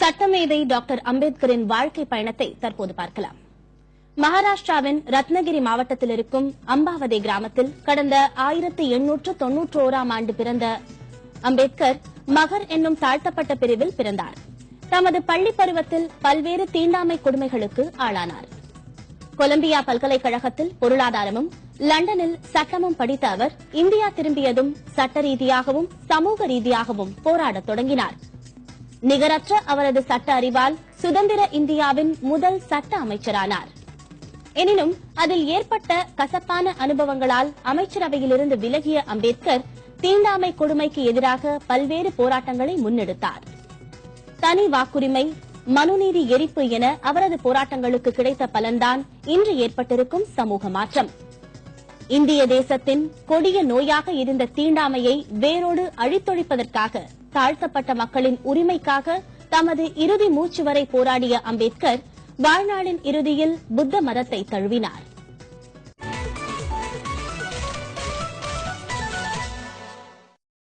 சட்டமேதை டாக்டர் அம்பேத்கரின் வாழ்க்கை பயணத்தை தற்போது பார்க்கலாம். மகாராஷ்டிராவின் ரத்னகிரி மாவட்டத்தில் இருக்கும் அம்பாவதி கிராமத்தில் கடந்த ஆயிரத்தி எண்ணூற்று தொன்னூற்றோராம் ஆண்டு பிறந்த அம்பேத்கர் மகர் என்னும் தாழ்த்தப்பட்ட பிரிவில் பிறந்தார். தமது பள்ளி பருவத்தில் பல்வேறு தீண்டாமை கொடுமைகளுக்கு ஆளானார். கொலம்பியா பல்கலைக்கழகத்தில் பொருளாதாரமும் லண்டனில் சட்டமும் படித்த அவர் இந்தியா திரும்பியதும் சட்ட ரீதியாகவும் சமூக ரீதியாகவும் போராடத் தொடங்கினார். நிகரற்ற அவரது சட்ட அறிவால் சுதந்திர இந்தியாவின் முதல் சட்ட அமைச்சரானார். எனினும் அதில் ஏற்பட்ட கசப்பான அனுபவங்களால் அமைச்சரவையிலிருந்து விலகிய அம்பேத்கர் தீண்டாமை கொடுமைக்கு எதிராக பல்வேறு போராட்டங்களை முன்னெடுத்தார். தனி வாக்குரிமை மனுநீதி எரிப்பு என அவரது போராட்டங்களுக்கு கிடைத்த பலன்தான் இன்று ஏற்பட்டிருக்கும் சமூக மாற்றம். இந்திய தேசத்தின் கொடிய நோயாக இருந்த தீண்டாமையை வேரோடு அழித்தொழிப்பதற்காக தாழ்த்தப்பட்ட மக்களின் உரிமைக்காக தமது இறுதி மூச்சு வரை போராடிய அம்பேத்கர் வாழ்நாளின் இறுதியில் புத்த மதத்தை தழுவினார்.